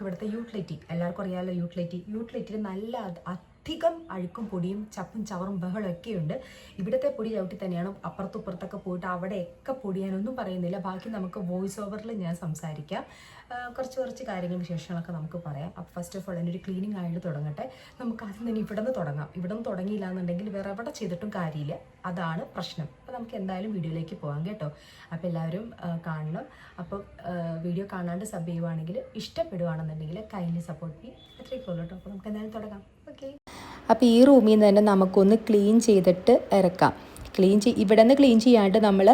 നമുക്ക് ഇവിടുത്തെ യൂട്ടിലിറ്റി എല്ലാവർക്കും അറിയാമല്ലോ യൂട്ടിലിറ്റി യൂട്ടിലിറ്റിയിൽ നല്ല അധികം അഴുക്കും പൊടിയും ചപ്പും ചവറും ബഹളം ഒക്കെ ഉണ്ട്. ഇവിടുത്തെ പൊടി ചവിട്ടി തന്നെയാണ് അപ്പുറത്തുപ്പുറത്തൊക്കെ പോയിട്ട് അവിടെയൊക്കെ പൊടിയാനൊന്നും പറയുന്നില്ല. ബാക്കി നമുക്ക് വോയിസ് ഓവറിൽ ഞാൻ സംസാരിക്കാം. കുറച്ച് കുറച്ച് കാര്യങ്ങളും വിശേഷങ്ങളൊക്കെ നമുക്ക് പറയാം. അപ്പോൾ ഫസ്റ്റ് ഓഫ് ഓൾ എന്റെ ഒരു ക്ലീനിങ് ആയിട്ട് തുടങ്ങട്ടെ. നമുക്ക് ആദ്യം തന്നെ ഇവിടെ നിന്ന് തുടങ്ങാം. ഇവിടെ നിന്ന് തുടങ്ങിയില്ല എന്നുണ്ടെങ്കിൽ വേറെ എവിടെ ചെയ്തിട്ടും കാര്യമില്ല. അതാണ് പ്രശ്നം. അപ്പോൾ നമുക്ക് എന്തായാലും വീഡിയോയിലേക്ക് പോകാം കേട്ടോ. അപ്പോൾ എല്ലാവരും കാണണം. അപ്പോൾ വീഡിയോ കാണാണ്ട് സബ് ചെയ്യുവാണെങ്കിൽ ഇഷ്ടപ്പെടുവാണെന്നുണ്ടെങ്കിൽ കൈൻഡ്ലി സപ്പോർട്ട് ചെയ്യും അത്രയൊക്കെ ഉള്ളൂ കേട്ടോ. അപ്പോൾ നമുക്ക് എന്തായാലും തുടങ്ങാം. ഓക്കെ അപ്പോൾ ഈ റൂമിൽ നിന്ന് തന്നെ നമുക്കൊന്ന് ക്ലീൻ ചെയ്തിട്ട് ഇറക്കാം. ക്ലീൻ ചെയ് ഇവിടെ നിന്ന് ക്ലീൻ ചെയ്യാണ്ട് നമ്മൾ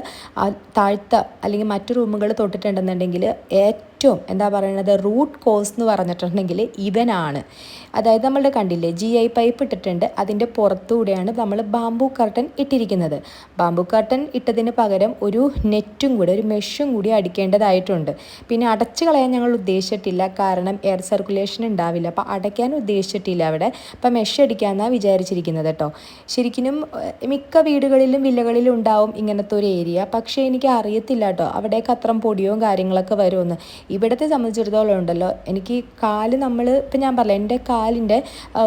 താഴ്ത്ത അല്ലെങ്കിൽ മറ്റു റൂമുകൾ തൊട്ടിട്ടുണ്ടെന്നുണ്ടെങ്കിൽ ഏറ്റവും എന്താ പറയുന്നത് റൂട്ട് കോസ് എന്ന് പറഞ്ഞിട്ടുണ്ടെങ്കിൽ ഇവനാണ്. അതായത് നമ്മളുടെ കണ്ടില്ലേ ജി ഐ പൈപ്പ് ഇട്ടിട്ടുണ്ട്. അതിന്റെ പുറത്തുകൂടെയാണ് നമ്മൾ ബാംബു കർട്ടൻ ഇട്ടിരിക്കുന്നത്. ബാംബു കർട്ടൻ ഇട്ടതിന് പകരം ഒരു നെറ്റും കൂടി ഒരു മെഷും കൂടി അടിക്കേണ്ടതായിട്ടുണ്ട്. പിന്നെ അടച്ചു കളയാൻ ഞങ്ങൾ ഉദ്ദേശിച്ചിട്ടില്ല. കാരണം എയർ സർക്കുലേഷൻ ഉണ്ടാവില്ല. അപ്പോൾ അടയ്ക്കാൻ ഉദ്ദേശിച്ചിട്ടില്ല അവിടെ. അപ്പം മെഷ് അടിക്കാമെന്നാണ് വിചാരിച്ചിരിക്കുന്നത് കേട്ടോ. ശരിക്കും മിക്ക വീടുകളിലും വില്ലകളിലും ഉണ്ടാവും ഇങ്ങനത്തെ ഒരു ഏരിയ പക്ഷേ എനിക്ക് അറിയത്തില്ല കേട്ടോ. അവിടേക്ക് അത്രം പൊടിയോ കാര്യങ്ങളൊക്കെ വരുമെന്ന്. ഇവിടത്തെ സംബന്ധിച്ചിടത്തോളം ഉണ്ടല്ലോ എനിക്ക് കാൽ നമ്മൾ ഇപ്പം ഞാൻ പറഞ്ഞില്ല എന്റെ കാലിന്റെ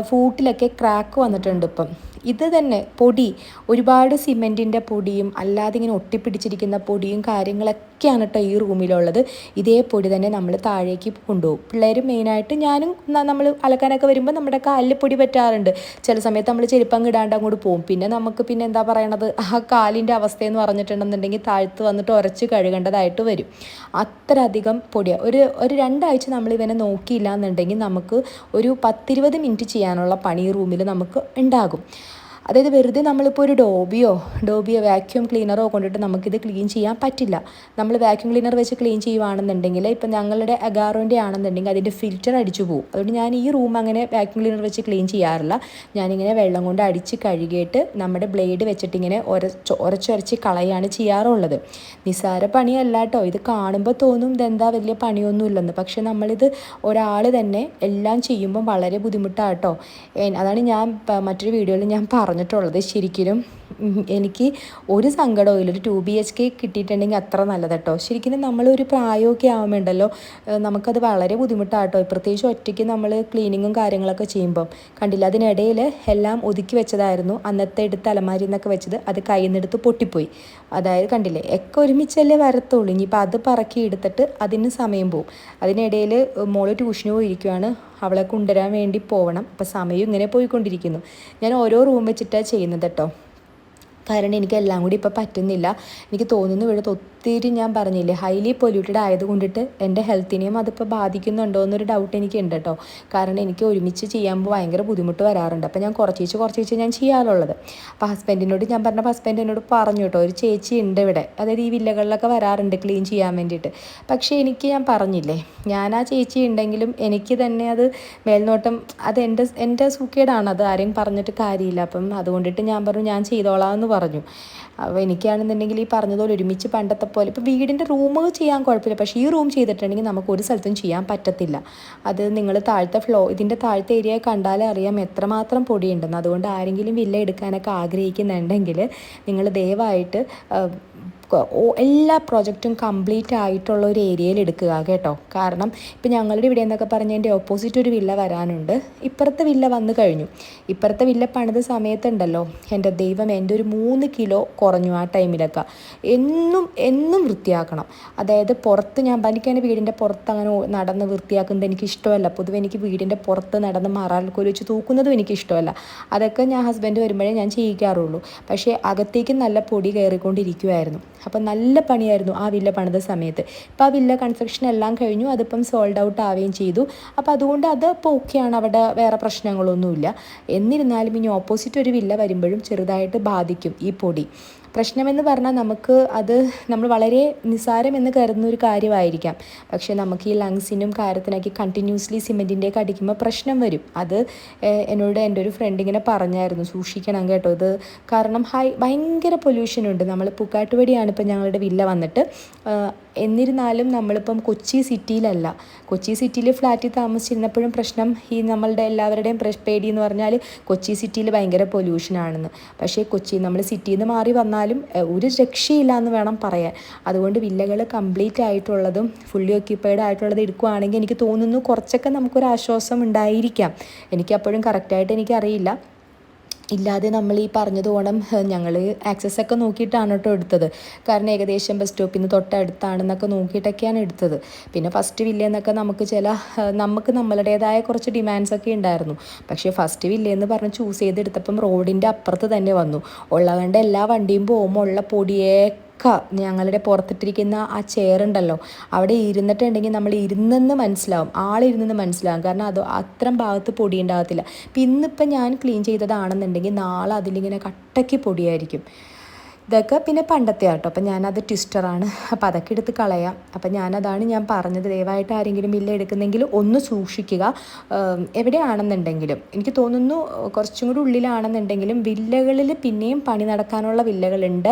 ഫൂട്ടിലൊക്കെ ക്രാക്ക് വന്നിട്ടുണ്ട് ഇപ്പം. ഇത് തന്നെ പൊടി ഒരുപാട് സിമെന്റിന്റെ പൊടിയും അല്ലാതെ ഇങ്ങനെ ഒട്ടിപ്പിടിച്ചിരിക്കുന്ന പൊടിയും കാര്യങ്ങളൊക്കെയാണ് കേട്ടോ ഈ റൂമിലുള്ളത്. ഇതേ പൊടി തന്നെ നമ്മൾ താഴേക്ക് കൊണ്ടുപോകും. പിള്ളേർ മെയിനായിട്ട് ഞാനും നമ്മൾ അലക്കാനൊക്കെ വരുമ്പോൾ നമ്മുടെ കാലിൽ പൊടി പറ്റാറുണ്ട്. ചില സമയത്ത് നമ്മൾ ചെരുപ്പങ്ങ് ഇടാണ്ട് അങ്ങോട്ട് പോകും. പിന്നെ നമുക്ക് പിന്നെ എന്താ പറയണത്? ആ കാലിന്റെ അവസ്ഥയെന്ന് പറഞ്ഞിട്ടുണ്ടെന്നുണ്ടെങ്കിൽ താഴ്ത്ത് വന്നിട്ട് ഉരച്ച് കഴുകേണ്ടതായിട്ട് വരും. അത്ര അധികം പൊടിയാണ് ഒരു ഒരു രണ്ടാഴ്ച നമ്മൾ ഇവനെ നോക്കിയില്ല എന്നുണ്ടെങ്കിൽ നമുക്ക് ഒരു പത്തിരുപത് മിനിറ്റ് ചെയ്യാനുള്ള പണി റൂമിൽ നമുക്ക് ഉണ്ടാകും. അതായത് വെറുതെ നമ്മളിപ്പോൾ ഒരു ഡോബിയോ ഡോബിയോ വാക്യൂം ക്ലീനറോ കൊണ്ടിട്ട് നമുക്കിത് ക്ലീൻ ചെയ്യാൻ പറ്റില്ല. നമ്മൾ വാക്യൂം ക്ലീനർ വെച്ച് ക്ലീൻ ചെയ്യുവാണെന്നുണ്ടെങ്കിൽ ഇപ്പം ഞങ്ങളുടെ അഗാറോന്റെ ആണെന്നുണ്ടെങ്കിൽ അതിന്റെ ഫിൽറ്റർ അടിച്ചു പോകും അതുകൊണ്ട് ഞാൻ ഈ റൂം അങ്ങനെ വാക്യൂം ക്ലീനർ വെച്ച് ക്ലീൻ ചെയ്യാറില്ല. ഞാനിങ്ങനെ വെള്ളം കൊണ്ട് അടിച്ച് കഴുകിയിട്ട് നമ്മുടെ ബ്ലേഡ് വെച്ചിട്ടിങ്ങനെ ഉരച്ച് ഉരച്ചുരച്ച് കളയാണ് ചെയ്യാറുള്ളത്. നിസ്സാര പണിയല്ല കേട്ടോ ഇത് കാണുമ്പോൾ തോന്നും ഇതെന്താ വലിയ പണിയൊന്നുമില്ലെന്ന്. പക്ഷെ നമ്മളിത് ഒരാൾ തന്നെ എല്ലാം ചെയ്യുമ്പോൾ വളരെ ബുദ്ധിമുട്ടാണ് കേട്ടോ അതാണ് ഞാൻ മറ്റൊരു വീഡിയോയിൽ ഞാൻ പറഞ്ഞിട്ടുള്ളത്. ശരിക്കും എനിക്ക് ഒരു സങ്കടവും ഇല്ല. ഒരു ടു ബി എച്ച് കെ കിട്ടിയിട്ടുണ്ടെങ്കിൽ അത്ര നല്ലത് കേട്ടോ ശരിക്കും നമ്മളൊരു പ്രായമൊക്കെ ആവുമ്പോണ്ടല്ലോ നമുക്കത് വളരെ ബുദ്ധിമുട്ടാട്ടോ. പ്രത്യേകിച്ച് ഒറ്റയ്ക്ക് നമ്മൾ ക്ലീനിങ്ങും കാര്യങ്ങളൊക്കെ ചെയ്യുമ്പം. കണ്ടില്ല അതിനിടയിൽ എല്ലാം ഒതുക്കി വെച്ചതായിരുന്നു. അന്നത്തെ എടുത്ത് അലമാരി എന്നൊക്കെ വെച്ചത് അത് കയ്യിൽ നിന്നെടുത്ത് പൊട്ടിപ്പോയി. അതായത് കണ്ടില്ലേ ഒക്കെ ഒരുമിച്ചല്ലേ വരത്തുള്ളൂ. ഇനിയിപ്പോൾ അത് പറക്കി എടുത്തിട്ട് അതിന് സമയം പോവും. അതിനിടയിൽ മോൾ ട്യൂഷന് പോയിരിക്കുകയാണ് അവളെ കൊണ്ടുവരാൻ വേണ്ടി പോകണം അപ്പോൾ സമയം ഇങ്ങനെ പോയിക്കൊണ്ടിരിക്കുന്നു. ഞാൻ ഓരോ റൂം വെച്ചിട്ടാണ് ചെയ്യുന്നത് കേട്ടോ. കാരണം എനിക്ക് എല്ലാം കൂടി ഇപ്പോൾ പറ്റുന്നില്ല. എനിക്ക് തോന്നുന്നു ഇവിടുത്തെ ഒത്തിരി ഞാൻ പറഞ്ഞില്ലേ ഹൈലി പൊല്യൂട്ടഡ് ആയതുകൊണ്ടിട്ട് എന്റെ ഹെൽത്തിനെയും അതിപ്പോൾ ബാധിക്കുന്നുണ്ടോ എന്നൊരു ഡൗട്ട് എനിക്കുണ്ട് കേട്ടോ കാരണം എനിക്ക് ഒരുമിച്ച് ചെയ്യുമ്പോൾ ഭയങ്കര ബുദ്ധിമുട്ട് വരാറുണ്ട്. അപ്പോൾ ഞാൻ കുറച്ചേച്ച് കുറച്ചേച്ച് ഞാൻ ചെയ്യാറുള്ളത്. അപ്പോൾ ഹസ്ബൻഡിനോട് ഞാൻ പറഞ്ഞ ഹസ്ബൻഡ് എന്നോട് പറഞ്ഞു കേട്ടോ ഒരു ചേച്ചി ഉണ്ട് ഇവിടെ. അതായത് ഈ വില്ലകളിലൊക്കെ വരാറുണ്ട് ക്ലീൻ ചെയ്യാൻ വേണ്ടിയിട്ട്. പക്ഷേ എനിക്ക് ഞാൻ പറഞ്ഞില്ലേ ഞാൻ ആ ചേച്ചി ഉണ്ടെങ്കിലും എനിക്ക് തന്നെ അത് മേൽനോട്ടം അത് എന്റെ എന്റെ സൂക്കേടാണ്. അത് ആരെയും പറഞ്ഞിട്ട് കാര്യമില്ല. അപ്പം അതുകൊണ്ടിട്ട് ഞാൻ പറഞ്ഞു ഞാൻ ചെയ്തോളാം എന്ന് പറഞ്ഞു. അപ്പോൾ എനിക്കാണെന്നുണ്ടെങ്കിൽ ഈ പറഞ്ഞതുപോലെ ഒരുമിച്ച് പണ്ടത്തെ പോലെ ഇപ്പോൾ വീടിന്റെ റൂമ് ചെയ്യാൻ കുഴപ്പമില്ല. പക്ഷേ ഈ റൂം ചെയ്തിട്ടുണ്ടെങ്കിൽ നമുക്ക് ഒരു സ്ഥലത്തും ചെയ്യാൻ പറ്റത്തില്ല. അത് നിങ്ങൾ താഴത്തെ ഫ്ലോ ഇതിന്റെ താഴത്തെ ഏരിയ കണ്ടാലേ അറിയാം എത്രമാത്രം പൊടിയുണ്ടെന്ന്. അതുകൊണ്ട് ആരെങ്കിലും വില്ല എടുക്കാനൊക്കെ ആഗ്രഹിക്കുന്നുണ്ടെങ്കിൽ നിങ്ങൾ ദയവായിട്ട് എല്ലാ പ്രോജക്റ്റും കംപ്ലീറ്റ് ആയിട്ടുള്ള ഒരു ഏരിയയിൽ എടുക്കുക കേട്ടോ. കാരണം ഇപ്പം ഞങ്ങളുടെ ഇവിടെ എന്നൊക്കെ പറഞ്ഞ് എന്റെ ഓപ്പോസിറ്റ് ഒരു വില്ല വരാനുണ്ട്. ഇപ്പുറത്തെ വില്ല വന്നു കഴിഞ്ഞു. ഇപ്പുറത്തെ വില്ല പണിത സമയത്തുണ്ടല്ലോ. എന്റെ ദൈവം എന്റെ ഒരു മൂന്ന് കിലോ കുറഞ്ഞു ആ ടൈമിലൊക്കെ എന്നും എന്നും വൃത്തിയാക്കണം. അതായത് പുറത്ത് ഞാൻ എനിക്ക് എന്റെ വീടിന്റെ പുറത്ത് അങ്ങനെ ഓ- നടന്ന് വൃത്തിയാക്കുന്നത് എനിക്ക് ഇഷ്ടമല്ല. പൊതുവെ എനിക്ക് വീടിന്റെ പുറത്ത് നടന്ന് മറാൽക്കോൽ വെച്ച് തൂക്കുന്നതും എനിക്ക് ഇഷ്ടമല്ല. അതൊക്കെ ഞാൻ ഹസ്ബൻഡ് വരുമ്പോഴേ ഞാൻ ചെയ്യിക്കാറുള്ളൂ പക്ഷേ അകത്തേക്ക് നല്ല പൊടി കയറിക്കൊണ്ടിരിക്കുമായിരുന്നു അപ്പം നല്ല പണിയായിരുന്നു ആ വില്ല പണിത സമയത്ത്. ഇപ്പം ആ വില്ല കൺസ്ട്രക്ഷൻ എല്ലാം കഴിഞ്ഞു അതിപ്പം സോൾഡ് ഔട്ട് ആവുകയും ചെയ്തു. അപ്പോൾ അതുകൊണ്ട് അത് ഇപ്പോൾ ഓക്കെയാണ് അവിടെ വേറെ പ്രശ്നങ്ങളൊന്നുമില്ല. എന്നിരുന്നാലും ഇനി ഓപ്പോസിറ്റ് ഒരു വില്ല വരുമ്പോഴും ചെറുതായിട്ട് ബാധിക്കും ഈ പൊടി. പ്രശ്നമെന്ന് പറഞ്ഞാൽ നമുക്ക് അത് നമ്മൾ വളരെ നിസ്സാരമെന്ന് കരുതുന്ന ഒരു കാര്യമായിരിക്കാം. പക്ഷേ നമുക്ക് ഈ ലങ്സിനും കാര്യത്തിനൊക്കെ കണ്ടിന്യൂസ്ലി സിമെന്റിന്റെയൊക്കെ അടിക്കുമ്പോൾ പ്രശ്നം വരും. അത് എന്നോട് എന്റെ ഒരു ഫ്രണ്ട് ഇങ്ങനെ പറഞ്ഞായിരുന്നു. സൂക്ഷിക്കണം കേട്ടോ ഇത്. കാരണം ഹൈ ഭയങ്കര പൊല്യൂഷൻ ഉണ്ട്. നമ്മൾ പൂക്കാട്ടുപടിയാണ് ഇപ്പം ഞങ്ങളുടെ വില്ല വന്നിട്ട്. എന്നിരുന്നാലും നമ്മളിപ്പം കൊച്ചി സിറ്റിയിലല്ല കൊച്ചി സിറ്റിയിൽ ഫ്ലാറ്റിൽ താമസിച്ചിരുന്നപ്പോഴും പ്രശ്നം ഈ നമ്മളുടെ എല്ലാവരുടെയും പേടി എന്ന് പറഞ്ഞാൽ കൊച്ചി സിറ്റിയിൽ ഭയങ്കര പൊല്യൂഷനാണെന്ന് പക്ഷേ കൊച്ചി നമ്മൾ സിറ്റിയിൽ നിന്ന് മാറി വന്നാൽ വന്നാലും ഏഹ്, ഒരു രക്ഷയില്ല എന്ന് വേണം പറയാൻ. അതുകൊണ്ട് വില്ലകൾ കംപ്ലീറ്റ് ആയിട്ടുള്ളതും ഫുള്ളി ഓക്യുപ്പൈഡ് ആയിട്ടുള്ളത് എടുക്കുകയാണെങ്കിൽ എനിക്ക് തോന്നുന്നു കുറച്ചൊക്കെ നമുക്കൊരു ആശ്വാസം ഉണ്ടായിരിക്കാം. എനിക്ക് അപ്പോഴും കറക്റ്റായിട്ട് എനിക്കറിയില്ല. ഇല്ലാതെ നമ്മൾ ഈ പറഞ്ഞതുപോണം ഞങ്ങൾ ആക്സസ് ഒക്കെ നോക്കിയിട്ടാണ് കേട്ടോ എടുത്തത്. കാരണം ഏകദേശം ബസ് സ്റ്റോപ്പിൽ നിന്ന് തൊട്ടടുത്താണെന്നൊക്കെ നോക്കിയിട്ടൊക്കെയാണ് എടുത്തത്. പിന്നെ ഫസ്റ്റ് വില്ലേന്നൊക്കെ നമുക്ക് ചില നമുക്ക് നമ്മളുടേതായ കുറച്ച് ഡിമാൻഡ്സ് ഒക്കെ ഉണ്ടായിരുന്നു. പക്ഷേ ഫസ്റ്റ് വില്ലേന്ന് പറഞ്ഞ് ചൂസ് ചെയ്തെടുത്തപ്പം റോഡിന്റെ അപ്പുറത്ത് തന്നെ വന്നു. ഉള്ളതുകൊണ്ട് എല്ലാ വണ്ടിയും പോകുമ്പോൾ ഉള്ള പൊടിയേ ഒക്കെ ഞങ്ങളുടെ പുറത്തിട്ടിരിക്കുന്ന ആ ചെയർ ഉണ്ടല്ലോ അവിടെ ഇരുന്നിട്ടുണ്ടെങ്കിൽ നമ്മൾ ഇരുന്നെന്ന് മനസ്സിലാവും ആളിരുന്നെന്ന് മനസ്സിലാവും. കാരണം അത് അത്രയും ഭാഗത്ത് പൊടി ഉണ്ടാകത്തില്ല. ഇന്നിപ്പം ഞാൻ ക്ലീൻ ചെയ്തതാണെന്നുണ്ടെങ്കിൽ നാളെ അതിലിങ്ങനെ കട്ടയ്ക്ക് പൊടിയായിരിക്കും. ഇതൊക്കെ പിന്നെ പണ്ടത്തെ ആട്ടോ. അപ്പം ഞാനത് ട്വിസ്റ്ററാണ് അപ്പം അതൊക്കെ എടുത്ത് കളയാം. അപ്പം ഞാനതാണ് ഞാൻ പറഞ്ഞത്. ദയവായിട്ട് ആരെങ്കിലും ഇല്ല എടുക്കുന്നെങ്കിൽ ഒന്ന് സൂക്ഷിക്കുക. എവിടെയാണെന്നുണ്ടെങ്കിലും. എനിക്ക് തോന്നുന്നു കുറച്ചും കൂടി ഉള്ളിലാണെന്നുണ്ടെങ്കിലും വില്ലകളിൽ പിന്നെയും പണി നടക്കാനുള്ള വില്ലകളുണ്ട്.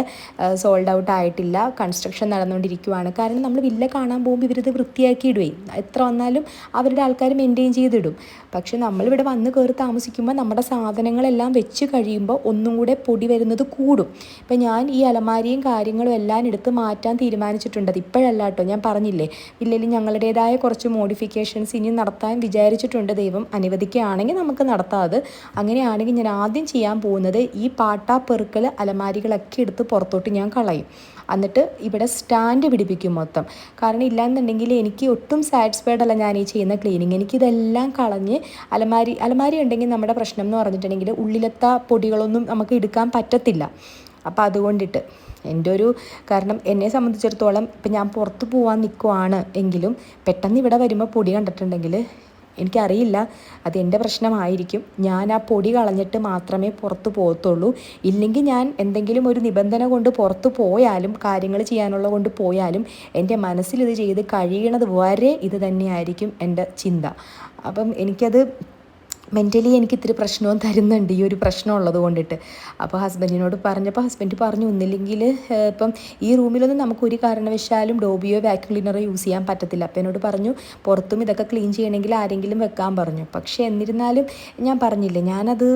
സോൾഡ് ഔട്ട് ആയിട്ടില്ല. കൺസ്ട്രക്ഷൻ നടന്നുകൊണ്ടിരിക്കുവാണ്. കാരണം നമ്മൾ വില്ല കാണാൻ പോകുമ്പോൾ ഇവരിത് വൃത്തിയാക്കി ഇടുവേ എത്ര വന്നാലും അവരുടെ ആൾക്കാർ മെയിന്റെയിൻ ചെയ്തിടും. പക്ഷെ നമ്മളിവിടെ വന്ന് കയറി താമസിക്കുമ്പോൾ നമ്മുടെ സാധനങ്ങളെല്ലാം വെച്ച് കഴിയുമ്പോൾ ഒന്നും കൂടെ പൊടി വരുന്നത് കൂടും. ഇപ്പം ഞാൻ ഈ അലമാരിയും കാര്യങ്ങളും എല്ലാം എടുത്ത് മാറ്റാൻ തീരുമാനിച്ചിട്ടുണ്ട്. ഇപ്പോഴല്ല കേട്ടോ. ഞാൻ പറഞ്ഞില്ലേ? ഇല്ലെങ്കിൽ ഞങ്ങളുടേതായ കുറച്ച് മോഡിഫിക്കേഷൻസ് ഇനി നടത്താൻ വിചാരിച്ചിട്ടുണ്ട് ദൈവം. അനുവദിക്കുകയാണെങ്കിൽ നമുക്ക് നടത്താം അത്. അങ്ങനെയാണെങ്കിൽ ഞാൻ ആദ്യം ചെയ്യാൻ പോകുന്നത് ഈ പാട്ടാ പെറുക്കൽ അലമാരികളൊക്കെ എടുത്ത് പുറത്തോട്ട് ഞാൻ കളയും. എന്നിട്ട് ഇവിടെ സ്റ്റാൻഡ് പിടിപ്പിക്കും മൊത്തം. കാരണം ഇല്ലാന്നുണ്ടെങ്കിൽ എനിക്ക് ഒട്ടും സാറ്റിസ്ഫൈഡ് അല്ല ഞാൻ ഈ ചെയ്യുന്ന ക്ലീനിങ് എനിക്കിതെല്ലാം കളഞ്ഞ് അലമാരി അലമാരി ഉണ്ടെങ്കിൽ നമ്മുടെ പ്രശ്നം എന്ന് പറഞ്ഞിട്ടുണ്ടെങ്കിൽ ഉള്ളിലത്തെ പൊടികളൊന്നും നമുക്ക് എടുക്കാൻ പറ്റത്തില്ല. അപ്പോൾ അതുകൊണ്ടിട്ട് എന്റെ ഒരു കാരണം എന്നെ സംബന്ധിച്ചിടത്തോളം ഇപ്പം ഞാൻ പുറത്ത് പോകാൻ നിൽക്കുവാണ് എങ്കിലും പെട്ടെന്ന് ഇവിടെ വരുമ്പോൾ പൊടി കണ്ടിട്ടുണ്ടെങ്കിൽ എനിക്കറിയില്ല. അത് എന്റെ പ്രശ്നമായിരിക്കും. ഞാൻ ആ പൊടി കളഞ്ഞിട്ട് മാത്രമേ പുറത്ത് പോകത്തുള്ളൂ. ഇല്ലെങ്കിൽ ഞാൻ എന്തെങ്കിലും ഒരു നിബന്ധന കൊണ്ട് പുറത്ത് പോയാലും കാര്യങ്ങൾ ചെയ്യാനുള്ള കൊണ്ട് പോയാലും എന്റെ മനസ്സിൽ ഇത് ചെയ്ത് കഴിയണത് വരെ ഇത് തന്നെയായിരിക്കും എന്റെ ചിന്ത. അപ്പം എനിക്കത് മെന്റലി എനിക്ക് ഇത്തിരി പ്രശ്നവും തരുന്നുണ്ട്. ഈ ഒരു പ്രശ്നം ഉള്ളത് കൊണ്ടിട്ട്. അപ്പോൾ ഹസ്ബൻഡിനോട് പറഞ്ഞപ്പോൾ ഹസ്ബൻഡ് പറഞ്ഞു ഒന്നില്ലെങ്കിൽ ഇപ്പം ഈ റൂമിലൊന്നും നമുക്ക് ഒരു കാരണവശാലും ഡോബിയോ വാക്യൂം ക്ലീനറോ യൂസ് ചെയ്യാൻ പറ്റത്തില്ല. അപ്പോൾ എന്നോട് പറഞ്ഞു പുറത്തും ഇതൊക്കെ ക്ലീൻ ചെയ്യണമെങ്കിൽ ആരെങ്കിലും വെക്കാൻ പറഞ്ഞു. പക്ഷേ എന്നിരുന്നാലും ഞാൻ പറഞ്ഞില്ല ഞാനത്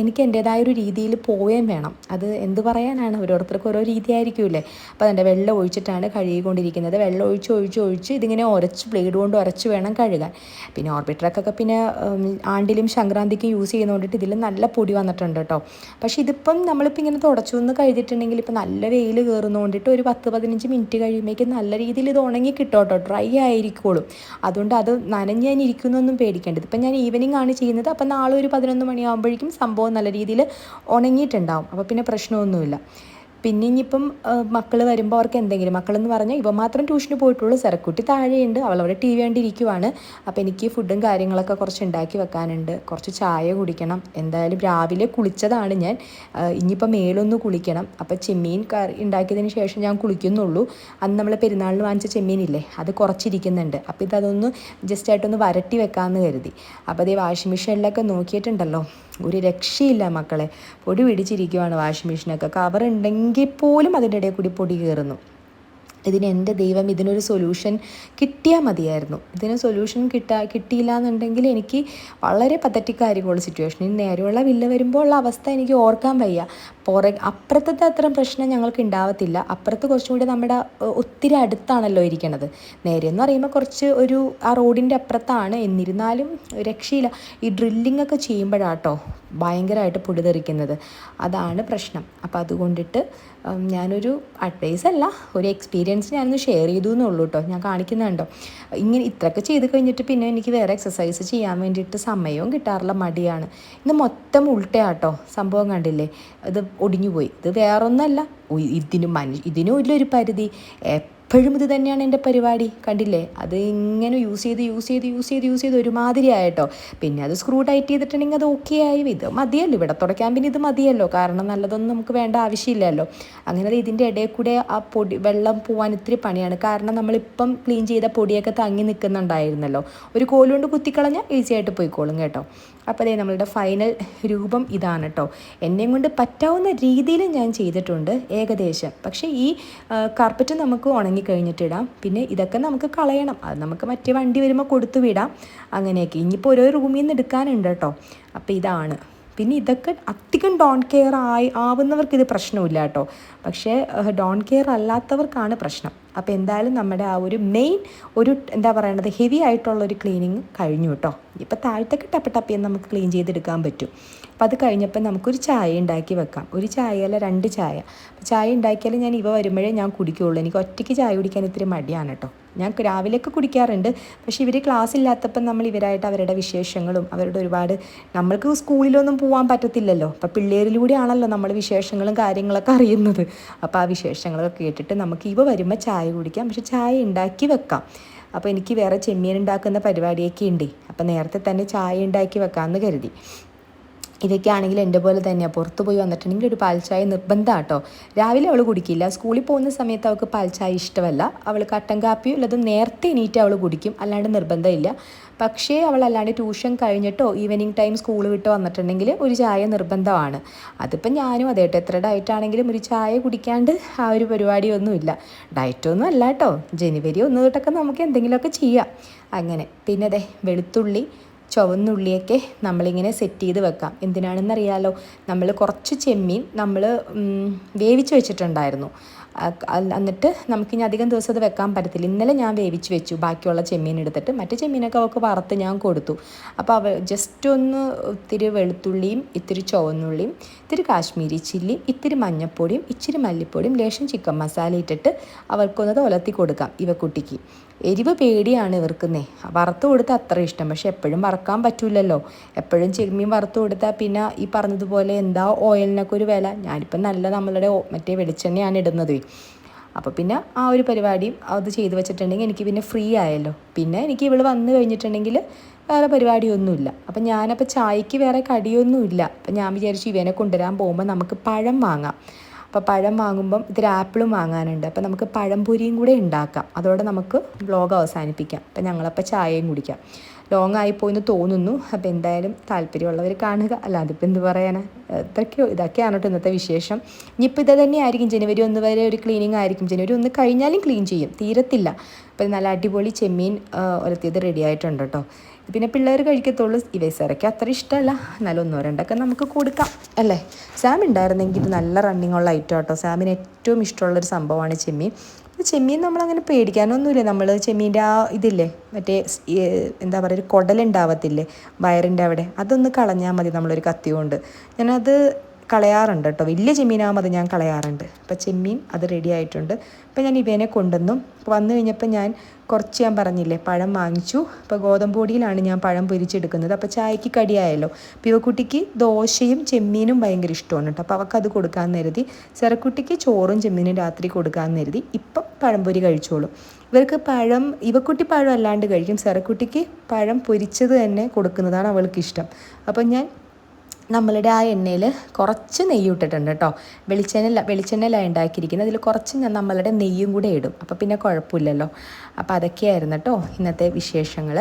എനിക്ക് എന്റേതായ ഒരു രീതിയിൽ പോവുകയും വേണം. അത് എന്ത് പറയാനാണ്? ഓരോരുത്തർക്കും ഓരോ രീതി ആയിരിക്കുമല്ലേ അപ്പോൾ അതിന്റെ വെള്ളം ഒഴിച്ചിട്ടാണ് കഴുകിക്കൊണ്ടിരിക്കുന്നത്. വെള്ളം ഒഴിച്ച് ഒഴിച്ച് ഒഴിച്ച് ഇതിങ്ങനെ ഉരച്ച് ബ്ലേഡ് കൊണ്ട് ഉരച്ച് വേണം കഴുകാൻ. പിന്നെ ഓർബിറ്ററൊക്കെ പിന്നെ ആണ്ടിലും സംക്രാന്തിക്കും യൂസ് ചെയ്യുന്നതുകൊണ്ടിട്ട് ഇതിൽ നല്ല പൊടി വന്നിട്ടുണ്ട് കേട്ടോ പക്ഷേ ഇതിപ്പം നമ്മളിപ്പോൾ ഇങ്ങനെ തുടച്ചു എന്ന് കഴിഞ്ഞിട്ടുണ്ടെങ്കിൽ ഇപ്പം നല്ല വെയിൽ കയറുന്നതുകൊണ്ടിട്ട് ഒരു പത്ത് പതിനഞ്ച് മിനിറ്റ് കഴിയുമ്പോഴേക്കും നല്ല രീതിയിൽ ഇത് ഉണങ്ങി കിട്ടും കേട്ടോ ഡ്രൈ ആയിരിക്കോളും. അതുകൊണ്ട് അത് നനഞ്ഞ് ഞാൻ ഇരിക്കുന്നൊന്നും പേടിക്കേണ്ടത് ഇപ്പം ഞാൻ ഈവനിങ് ആണ് ചെയ്യുന്നത്. അപ്പം നാളെ ഒരു പതിനൊന്ന് മണിയാകുമ്പോഴേക്കും സംഭവം നല്ല രീതിയിൽ ഉണങ്ങിയിട്ടുണ്ടാവും. അപ്പോൾ പിന്നെ പ്രശ്നമൊന്നുമില്ല. പിന്നെ ഇനിയിപ്പം മക്കൾ വരുമ്പോൾ അവർക്ക് എന്തെങ്കിലും മക്കളെന്ന് പറഞ്ഞാൽ ഇപ്പം മാത്രം ട്യൂഷന് പോയിട്ടുള്ളൂ സെറക്കുട്ടി താഴെയുണ്ട് അവളവിടെ ടി വി കണ്ടിരിക്കുവാണ്. അപ്പോൾ എനിക്ക് ഫുഡും കാര്യങ്ങളൊക്കെ കുറച്ച് ഉണ്ടാക്കി വെക്കാനുണ്ട്. കുറച്ച് ചായ കുടിക്കണം. എന്തായാലും രാവിലെ കുളിച്ചതാണ് ഞാൻ. ഇനിയിപ്പം മേലൊന്ന് കുളിക്കണം. അപ്പോൾ ചെമ്മീൻ ഉണ്ടാക്കിയതിന് ശേഷം ഞാൻ കുളിക്കുന്നുള്ളൂ. അന്ന് നമ്മൾ പെരുന്നാളിന് വാങ്ങിച്ച ചെമ്മീനില്ലേ അത് കുറച്ചിരിക്കുന്നുണ്ട്. അപ്പോൾ ഇതൊന്ന് ജസ്റ്റ് ആയിട്ടൊന്ന് വരട്ടി വെക്കാമെന്ന് കരുതി. അപ്പോൾ അതേ വാഷിംഗ് മെഷീനിലൊക്കെ നോക്കിയിട്ടുണ്ടല്ലോ. ഒരു രക്ഷയില്ല മക്കളെ. പൊടി പിടിച്ചിരിക്കുവാണ് വാഷിംഗ് മെഷീനൊക്കെ. കവർ ഉണ്ടെങ്കിൽ പോലും അതിന്റെ ഇടയിൽ കൂടി പൊടി കയറുന്നു. ഇതിന് എന്റെ ദൈവം ഇതിനൊരു സൊല്യൂഷൻ കിട്ടിയാൽ മതിയായിരുന്നു. ഇതിന് സൊല്യൂഷൻ കിട്ടാ കിട്ടിയില്ല എന്നുണ്ടെങ്കിൽ എനിക്ക് വളരെ പത്തറ്റിക് ആയിരിക്കുള്ള സിറ്റുവേഷൻ ഇനി നേരെയുള്ള വില്ല വരുമ്പോൾ ഉള്ള അവസ്ഥ എനിക്ക് ഓർക്കാൻ വയ്യ. പുറ അപ്പുറത്തത്തെ അത്രയും പ്രശ്നം ഞങ്ങൾക്ക് ഉണ്ടാവത്തില്ല അപ്പുറത്ത് കുറച്ചും കൂടി നമ്മുടെ ഒത്തിരി അടുത്താണല്ലോ ഇരിക്കണത്. നേരെ എന്ന് പറയുമ്പോൾ കുറച്ച് ഒരു ആ റോഡിന്റെ അപ്പുറത്താണ്. എന്നിരുന്നാലും രക്ഷയില്ല. ഈ ഡ്രില്ലിംഗ് ഒക്കെ ചെയ്യുമ്പോഴാട്ടോ ഭയങ്കരമായിട്ട് പൊടി തെറിക്കുന്നത് അതാണ് പ്രശ്നം. അപ്പോൾ അതുകൊണ്ടിട്ട് ഞാനൊരു അഡ്വൈസ് അല്ല ഒരു എക്സ്പീരിയൻസ് ഞാനൊന്ന് ഷെയർ ചെയ്തു എന്നുള്ളൂ കേട്ടോ ഞാൻ കാണിക്കുന്നുണ്ടോ? ഇങ്ങനെ ഇത്രയൊക്കെ ചെയ്ത് കഴിഞ്ഞിട്ട് പിന്നെ എനിക്ക് വേറെ എക്സസൈസ് ചെയ്യാൻ വേണ്ടിയിട്ട് സമയവും കിട്ടാറില്ല മടിയാണ്. ഇന്ന് മൊത്തം ഉൾട്ടയാട്ടോ സംഭവം കണ്ടില്ലേ? ഇത് ഒടിഞ്ഞു പോയി ഇത് വേറൊന്നല്ല. ഇതിനും മനു ഇതിനും ഇല്ലൊരു പരിധി. എപ്പോഴും ഇത് തന്നെയാണ് എന്റെ പരിപാടി. കണ്ടില്ലേ? അത് ഇങ്ങനെ യൂസ് ചെയ്ത് യൂസ് ചെയ്ത് യൂസ് ചെയ്ത് യൂസ് ചെയ്ത് ഒരുമാതിരി ആയിട്ടോ. പിന്നെ അത് സ്ക്രൂ ടൈറ്റ് ചെയ്തിട്ടുണ്ടെങ്കിൽ അത് ഓക്കെ ആയി. ഇത് മതിയല്ലോ. ഇവിടെ തുടയ്ക്കാൻ പിന്നെ ഇത് മതിയല്ലോ. കാരണം നല്ലതൊന്നും നമുക്ക് വേണ്ട ആവശ്യമില്ലല്ലോ. അങ്ങനെ അത് ഇതിന്റെ ഇടയിൽ കൂടെ ആ പൊടി വെള്ളം പോകാൻ ഇത്തിരി പണിയാണ്. കാരണം നമ്മളിപ്പം ക്ലീൻ ചെയ്ത പൊടിയൊക്കെ തങ്ങി നിൽക്കുന്നുണ്ടായിരുന്നല്ലോ. ഒരു കോലുകൊണ്ട് കുത്തിക്കളഞ്ഞാൽ ഈസി ആയിട്ട് പോയിക്കോളും കേട്ടോ. അപ്പോൾ അതേ നമ്മളുടെ ഫൈനൽ രൂപം ഇതാണ് കേട്ടോ എന്നെയും കൊണ്ട് പറ്റാവുന്ന രീതിയിൽ ഞാൻ ചെയ്തിട്ടുണ്ട് ഏകദേശം. പക്ഷേ ഈ കാർപ്പറ്റ് നമുക്ക് ഉണങ്ങിക്കഴിഞ്ഞിട്ടിടാം. പിന്നെ ഇതൊക്കെ നമുക്ക് കളയണം. അത് നമുക്ക് മറ്റേ വണ്ടി വരുമ്പോൾ കൊടുത്തു വിടാം അങ്ങനെയൊക്കെ. ഇനിയിപ്പോൾ ഓരോ റൂമിൽ നിന്ന് എടുക്കാനുണ്ട് കേട്ടോ അപ്പോൾ ഇതാണ്. പിന്നെ ഇതൊക്കെ അധികം ഡോൺ കെയർ ആയി ആവുന്നവർക്ക് പ്രശ്നമില്ല കേട്ടോ. പക്ഷേ ഡോൺ കെയർ അല്ലാത്തവർക്കാണ് പ്രശ്നം. അപ്പോൾ എന്തായാലും നമ്മുടെ ആ ഒരു മെയിൻ ഒരു എന്താ പറയണത് ഹെവി ആയിട്ടുള്ള ഒരു ക്ലീനിങ് കഴിഞ്ഞു കേട്ടോ. ഇപ്പോൾ താഴത്തൊക്കെ ടപ്പ് ടപ്പ് ചെയ്യാൻ നമുക്ക് ക്ലീൻ ചെയ്തെടുക്കാൻ പറ്റും. അപ്പോൾ അത് കഴിഞ്ഞപ്പോൾ നമുക്കൊരു ചായ ഉണ്ടാക്കി വെക്കാം. ഒരു ചായ അല്ല രണ്ട് ചായ. ചായ ഉണ്ടാക്കിയാലും ഞാൻ ഇവ വരുമ്പോഴേ ഞാൻ കുടിക്കുകയുള്ളൂ എനിക്ക് ഒറ്റയ്ക്ക് ചായ കുടിക്കാൻ ഇത്തിരി മടിയാണ് കേട്ടോ. ഞാൻ രാവിലെയൊക്കെ കുടിക്കാറുണ്ട്. പക്ഷേ ഇവർ ക്ലാസ് ഇല്ലാത്തപ്പം നമ്മൾ ഇവരായിട്ട് അവരുടെ വിശേഷങ്ങളും അവരുടെ ഒരുപാട് നമ്മൾക്ക് സ്കൂളിലൊന്നും പോകാൻ പറ്റത്തില്ലല്ലോ. അപ്പം പിള്ളേരിലൂടെയാണല്ലോ നമ്മൾ വിശേഷങ്ങളും കാര്യങ്ങളൊക്കെ അറിയുന്നത്. അപ്പോൾ ആ വിശേഷങ്ങളൊക്കെ കേട്ടിട്ട് നമുക്ക് ഇവ വരുമ്പോൾ ചായ കുടിക്കാം. പക്ഷെ ചായ ഉണ്ടാക്കി വെക്കാം. അപ്പോൾ എനിക്ക് വേറെ ചെമ്മീൻ ഉണ്ടാക്കുന്ന പരിപാടിയൊക്കെ ഉണ്ട് അപ്പോൾ നേരത്തെ തന്നെ ചായ ഉണ്ടാക്കി വെക്കാമെന്ന് കരുതി. ഇതൊക്കെ ആണെങ്കിൽ എന്റെ പോലെ തന്നെയാണ് പുറത്ത് പോയി വന്നിട്ടുണ്ടെങ്കിൽ ഒരു പാൽച്ചായ നിർബന്ധമാണ് കേട്ടോ രാവിലെ അവൾ കുടിക്കില്ല. സ്കൂളിൽ പോകുന്ന സമയത്ത് അവൾക്ക് പാൽച്ചായ ഇഷ്ടമല്ല. അവൾ കട്ടൻ കാപ്പിയോ അല്ലാതെ നേരത്തെ എണീറ്റ് അവൾ കുടിക്കും. അല്ലാണ്ട് നിർബന്ധമില്ല. പക്ഷേ അവൾ അല്ലാണ്ട് ട്യൂഷൻ കഴിഞ്ഞിട്ടോ ഈവനിങ് ടൈം സ്കൂൾ വിട്ട് വന്നിട്ടുണ്ടെങ്കിൽ ഒരു ചായ നിർബന്ധമാണ്. അതിപ്പം ഞാനും അതെ കേട്ടോ. എത്ര ഡയറ്റാണെങ്കിലും ഒരു ചായ കുടിക്കാണ്ട് ആ ഒരു പരിപാടിയൊന്നുമില്ല. ഡയറ്റൊന്നും അല്ല കേട്ടോ. ജനുവരി ഒന്ന് തൊട്ടൊക്കെ നമുക്ക് എന്തെങ്കിലുമൊക്കെ ചെയ്യാം. അങ്ങനെ. പിന്നെ അതെ വെളുത്തുള്ളി ചുവന്നുള്ളിയൊക്കെ നമ്മളിങ്ങനെ സെറ്റ് ചെയ്ത് വെക്കാം. എന്തിനാണെന്നറിയാലോ? നമ്മൾ കുറച്ച് ചെമ്മീൻ നമ്മൾ വേവിച്ച് വെച്ചിട്ടുണ്ടായിരുന്നു. എന്നിട്ട് നമുക്കിനി അധികം ദിവസം അത് വെക്കാൻ പറ്റത്തില്ല. ഇന്നലെ ഞാൻ വേവിച്ച് വെച്ചു. ബാക്കിയുള്ള ചെമ്മീൻ എടുത്തിട്ട്. മറ്റു ചെമ്മീനൊക്കെ അവൾക്ക് വറുത്ത് ഞാൻ കൊടുത്തു. അപ്പോൾ അവ ജസ്റ്റ് ഒന്ന് ഇത്തിരി വെളുത്തുള്ളിയും ഇത്തിരി ചുവന്നുള്ളിയും ഇത്തിരി കാശ്മീരി ചില്ലി ഇത്തിരി മഞ്ഞപ്പൊടിയും ഇച്ചിരി മല്ലിപ്പൊടിയും ലേശം ചിക്കൻ മസാല ഇട്ടിട്ട് അവർക്കൊന്ന് ഒലത്തി കൊടുക്കാം ഇവ കുട്ടിക്ക്. എരിവ് പേടിയാണ് ഇവർക്കുന്നേ. വറുത്ത് കൊടുത്താൽ അത്ര ഇഷ്ടം. പക്ഷെ എപ്പോഴും വറക്കാൻ പറ്റൂലല്ലോ. എപ്പോഴും ചെമ്മീൻ വറുത്ത് കൊടുത്താൽ പിന്നെ ഈ പറഞ്ഞതുപോലെ എന്താ ഓയിലിനൊക്കെ ഒരു വില. ഞാനിപ്പം നല്ല നമ്മളുടെ മറ്റേ വെളിച്ചെണ്ണയാണ് ഇടുന്നത്. അപ്പോൾ പിന്നെ ആ ഒരു പരിപാടിയും അത് ചെയ്ത് വെച്ചിട്ടുണ്ടെങ്കിൽ എനിക്ക് പിന്നെ ഫ്രീ ആയല്ലോ. പിന്നെ എനിക്ക് ഇവൾ വന്നു കഴിഞ്ഞിട്ടുണ്ടെങ്കിൽ വേറെ പരിപാടിയൊന്നുമില്ല. അപ്പം ഞാനപ്പോൾ ചായക്ക് വേറെ കടിയൊന്നുമില്ല. അപ്പം ഞാൻ വിചാരിച്ചു ഇവനെ കൊണ്ടുവരാൻ പോകുമ്പോൾ നമുക്ക് പഴം വാങ്ങാം. അപ്പോൾ പഴം വാങ്ങുമ്പം ഇത്തിരി ആപ്പിളും വാങ്ങാനുണ്ട്. അപ്പോൾ നമുക്ക് പഴംപൊരിയും കൂടെ ഉണ്ടാക്കാം. അതോടെ നമുക്ക് വ്ലോഗ് അവസാനിപ്പിക്കാം. അപ്പം ഞങ്ങളപ്പോൾ ചായയും കുടിക്കാം. ലോങ് ആയിപ്പോയി എന്ന് തോന്നുന്നു. അപ്പോൾ എന്തായാലും താല്പര്യമുള്ളവർ കാണുക. അല്ല അതിപ്പോൾ എന്ത് പറയാനാ? ഇതൊക്കെയോ ഇതൊക്കെയാണ് കേട്ടോ ഇന്നത്തെ വിശേഷം. ഇനിയിപ്പോൾ ഇത് തന്നെയായിരിക്കും ജനുവരി ഒന്ന് വരെ ഒരു ക്ലീനിങ് ആയിരിക്കും. ജനുവരി ഒന്ന് കഴിഞ്ഞാലും ക്ലീൻ ചെയ്യും. തീരത്തില്ല. അപ്പോൾ നല്ല അടിപൊളി ചെമ്മീൻ ഒരത്തിയത് റെഡി ആയിട്ടുണ്ട് കേട്ടോ. പിന്നെ പിള്ളേർ കഴിക്കത്തുള്ളൂ. ഇവൈസറൊക്കെ അത്ര ഇഷ്ടമല്ല. എന്നാലും ഒന്നോ രണ്ടൊക്കെ നമുക്ക് കൊടുക്കാം. അല്ലേ? സാം ഉണ്ടായിരുന്നെങ്കിൽ ഇത് നല്ല റണ്ണിങ്ങുള്ള ഐറ്റം കേട്ടോ സാമിന് ഏറ്റവും ഇഷ്ടമുള്ളൊരു സംഭവമാണ് ചെമ്മീൻ. ചെമ്മീൻ നമ്മളങ്ങനെ പേടിക്കാനൊന്നുമില്ല. നമ്മൾ ചെമ്മീന്റെ ആ ഇതില്ലേ മറ്റേ എന്താ പറയുക ഒരു കുടലുണ്ടാവത്തില്ലേ വയറിന്റെ അവിടെ? അതൊന്ന് കളഞ്ഞാൽ മതി നമ്മളൊരു കത്തി കൊണ്ട്. ഞാനത് കളയാറുണ്ട് കേട്ടോ. വലിയ ചെമ്മീനാകുമ്പോൾ അത് ഞാൻ കളയാറുണ്ട്. അപ്പോൾ ചെമ്മീൻ അത് റെഡി ആയിട്ടുണ്ട്. അപ്പോൾ ഞാൻ ഇവനെ കൊണ്ടുവന്നു. വന്നു കഴിഞ്ഞപ്പോൾ ഞാൻ കുറച്ച് ഞാൻ പറഞ്ഞില്ലേ പഴം വാങ്ങിച്ചു. അപ്പോൾ ഗോതമ്പ് പൊടിയിലാണ് ഞാൻ പഴം പൊരിച്ചെടുക്കുന്നത്. അപ്പോൾ ചായക്ക് കടിയായല്ലോ. അപ്പോൾ ഇവക്കുട്ടിക്ക് ദോശയും ചെമ്മീനും ഭയങ്കര ഇഷ്ടമാണ് കേട്ടോ. അപ്പോൾ അവൾക്ക് അത് കൊടുക്കാൻ കരുതി. ചെറുക്കുട്ടിക്ക് ചോറും ചെമ്മീനും രാത്രി കൊടുക്കാൻ കരുതി. ഇപ്പം പഴംപൊരി കഴിച്ചോളും. ഇവർക്ക് പഴം ഇവക്കുട്ടി പഴം അല്ലാണ്ട് കഴിക്കും. സെറക്കുട്ടിക്ക് പഴം പൊരിച്ചത് തന്നെ കൊടുക്കുന്നതാണ് അവൾക്ക് ഇഷ്ടം അപ്പം ഞാൻ നമ്മളുടെ ആ എണ്ണയിൽ കുറച്ച് നെയ്യ് ഇട്ടിട്ടുണ്ട് കേട്ടോ. വെളിച്ചെണ്ണ വെളിച്ചെണ്ണയിലാണ് ഉണ്ടാക്കിയിരിക്കുന്നത്. അതിൽ കുറച്ച് ഞാൻ നമ്മളുടെ നെയ്യും കൂടെ ഇടും. അപ്പോൾ പിന്നെ കുഴപ്പമില്ലല്ലോ. അപ്പോൾ അതൊക്കെയായിരുന്നു കേട്ടോ ഇന്നത്തെ വിശേഷങ്ങൾ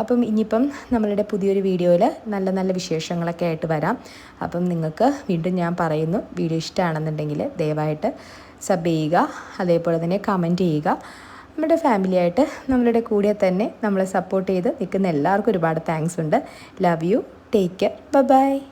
അപ്പം ഇനിയിപ്പം നമ്മളുടെ പുതിയൊരു വീഡിയോയിൽ നല്ല നല്ല വിശേഷങ്ങളൊക്കെ ആയിട്ട് വരാം. അപ്പം നിങ്ങൾക്ക് വീണ്ടും ഞാൻ പറയുന്നു വീഡിയോ ഇഷ്ടമാണെന്നുണ്ടെങ്കിൽ ദയവായിട്ട് സബ് ചെയ്യുക അതേപോലെ തന്നെ കമന്റ് ചെയ്യുക. നമ്മുടെ ഫാമിലിയായിട്ട് നമ്മളുടെ കൂടെ തന്നെ നമ്മളെ സപ്പോർട്ട് ചെയ്ത് നിൽക്കുന്ന എല്ലാവർക്കും ഒരുപാട് താങ്ക്സ് ഉണ്ട്. Love you take care bye